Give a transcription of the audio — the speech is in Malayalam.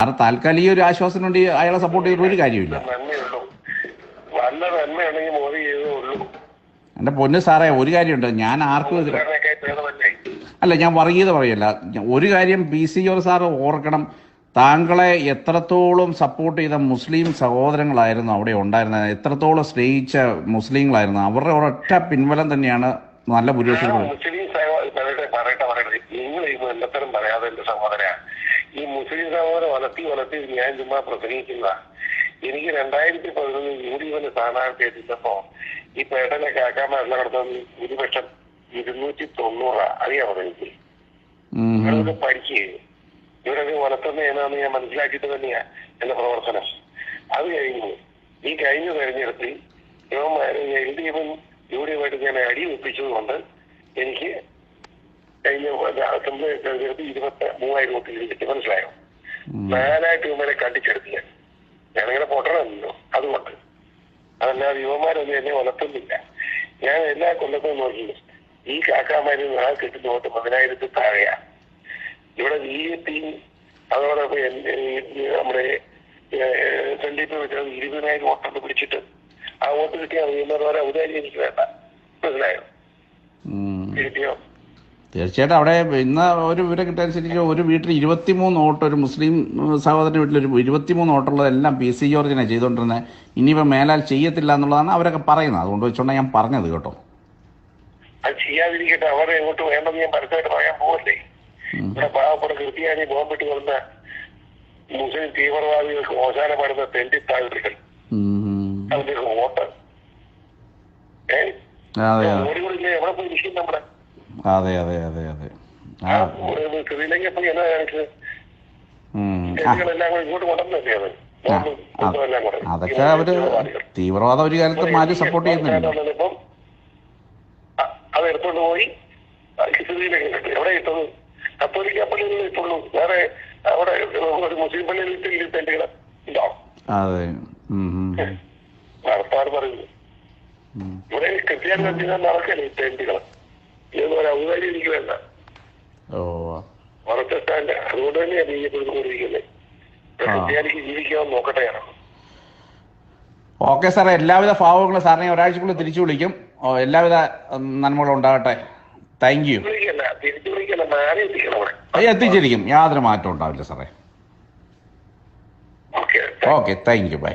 കാരണം താൽക്കാലിക ഒരു ആശ്വാസം കൊണ്ട് അയാളെ സപ്പോർട്ട് ചെയ്തിട്ട് ഒരു കാര്യമില്ല എന്റെ പൊന്ന് സാറേ ഒരു കാര്യമുണ്ട്. ഞാൻ ആർക്കും അല്ല ഞാൻ വർഗീയത പറയല്ല. ഒരു കാര്യം പി സി ജോർജ് സാറ് ഓർക്കണം. താങ്കളെ എത്രത്തോളം സപ്പോർട്ട് ചെയ്ത മുസ്ലിം സഹോദരങ്ങളായിരുന്നു അവിടെ ഉണ്ടായിരുന്നത്? എത്രത്തോളം സ്നേഹിച്ച മുസ്ലിങ്ങളായിരുന്നു? അവരുടെ ഒരൊറ്റ പിൻബലം തന്നെയാണ് നല്ല ഭൂരിപക്ഷം പറയട്ടെ പറയട്ടെ നിങ്ങൾ എല്ലാത്തരം പറയാതെ എന്റെ സഹോദര. ഈ മുസ്ലിം സഹോദരൻ വളർത്തി വളർത്തി ഞാൻ ചുമ്മാ പ്രസംഗിക്കുന്ന എനിക്ക് രണ്ടായിരത്തി പതിനൊന്നിൽ യു ഡി എഫിന് സ്ഥാനാർത്ഥി എത്തിച്ചപ്പോ ഈ പേട്ടനെ കാക്കാമാരെല്ലാം നടത്തുന്ന ഭൂരിപക്ഷം ഇരുന്നൂറ്റി തൊണ്ണൂറാ. അറിയാമോ എനിക്ക്. ഇവരൊക്കെ പഠിക്കുകയും. ഇവരൊക്കെ വളർത്തുന്ന ഏതാന്ന് ഞാൻ മനസ്സിലാക്കിയിട്ട് തന്നെയാ എന്റെ പ്രവർത്തനം. അത് കഴിഞ്ഞു ഈ കഴിഞ്ഞ തെരഞ്ഞെടുപ്പിൽ യുവമാരെ എൽ ഡി എഫും യു ഡി എഫായിട്ട് ഞാൻ അടി ഒപ്പിച്ചതുകൊണ്ട് എനിക്ക് കഴിഞ്ഞ അസംബ്ലി ഇരുപത്തി മൂവായിരം വോട്ടുകൾ കിട്ടി മനസ്സിലായോ? നാലായിട്ട് ഇവന്മാരെ കണ്ടിച്ചെടുത്തില്ല? ഞാനിങ്ങനെ പൊട്ടണമല്ലോ. അതുകൊണ്ട്. അതല്ലാതെ യുവമാരൊന്നും എന്നെ വളർത്തുന്നില്ല. ഞാൻ എല്ലാ കൊല്ലത്തും നോക്കി ഈ കാക്കാമാരിൽ നാളെ കിട്ടുന്ന വോട്ട് പതിനായിരത്തിൽ താഴെയാ. ഇവിടെ ബി ജെ പി അതോടൊപ്പം നമ്മുടെ സന്ദീപ് വെച്ചത് ഇരുപതിനായിരം വോട്ടൊക്കെ പിടിച്ചിട്ട് ആ വോട്ട് കിട്ടിയാൽ അറിയുന്നവരെ ഔദാര്യം എനിക്ക് വേണ്ട. മനസ്സിലായോ. കിട്ടിയോ? തീർച്ചയായിട്ടും അവിടെ ഇന്ന് ഒരു വിവരം കിട്ടനുസരിച്ച് ഒരു വീട്ടിൽ ഇരുപത്തിമൂന്ന് ഓട്ടോ ഒരു മുസ്ലിം ഉം, സഹോദരന്റെ വീട്ടിൽ ഒരു ഇരുപത്തിമൂന്ന് ഓട്ടമുള്ളതെല്ലാം പി സി ജോർജിനെ ചെയ്തുകൊണ്ടിരുന്നത്. ഇനിയിപ്പോൾ മേലാൽ ചെയ്യത്തില്ല എന്നുള്ളതാണ് അവരൊക്കെ പറയുന്നത്. അതുകൊണ്ട് വെച്ചുകൊണ്ടാണ് ഞാൻ പറഞ്ഞത് കേട്ടോ. അത് ചെയ്യാതിരിക്കട്ടെ. അവരെ എങ്ങോട്ട് വേണ്ടെന്ന് ഞാൻ പരസ്യമായിട്ട് പറയാൻ പോകല്ലേ ഇവിടെ പാവപ്പെട്ട കൃത്യമായി ബോംബിട്ട് കൊള്ളുന്ന മുസ്ലിം തീവ്രവാദികൾക്ക് ഓശാനപ്പെടുന്ന തെണ്ടിത്താഴുകൾ. താഴ്ത്തുകൾ അതിന്റെ വോട്ട്. ഓടികളില്ലേ എവിടെ പോയി നിൽക്കും നമ്മുടെ അതെ അതെ അതെ അതെ. ഹും അതൊക്കെ അവർ തീവ്രവാദം ഒരു കാലത്ത് മാറ്റി സപ്പോർട്ട് ചെയ്യുന്നുണ്ട് അത്. എടുത്തോണ്ട് പോയി കിട്ടി എവിടെ ഇട്ടത് കത്തോലിക്ക പള്ളികളിൽ ഇട്ടുള്ളൂ വേറെ അവിടെ ഒരു മുസ്ലിം പള്ളിയിൽ ഇട്ടില്ല തെറ്റുകൾ ഉണ്ടോ അതെ ഹും ഹും നടത്താറ് പറയുന്നു. ഇവിടെ നടത്തിയാൽ നടക്കല്ലേ തെണ്ടുകൾ ഇതൊന്നും ഒരു ഔദാര്യം എനിക്ക് വേണ്ട. ഓ. ഉറച്ച സ്റ്റാൻഡ് അതുകൊണ്ട് തന്നെയാണ് ബി ജെ പി. ക്രിസ്ത്യാനിക്ക് ജീവിക്കാൻ നോക്കട്ടെ ഓക്കെ സാറേ എല്ലാവിധ ഭാവങ്ങളും സാറിനെ ഒരാഴ്ചക്കുള്ളിൽ തിരിച്ചു വിളിക്കും. എല്ലാവിധ നന്മകളും ഉണ്ടാകട്ടെ. താങ്ക് യു എത്തിച്ചിരിക്കും. യാതൊരു മാറ്റം ഉണ്ടാവില്ല സാറേ. Okay thank you by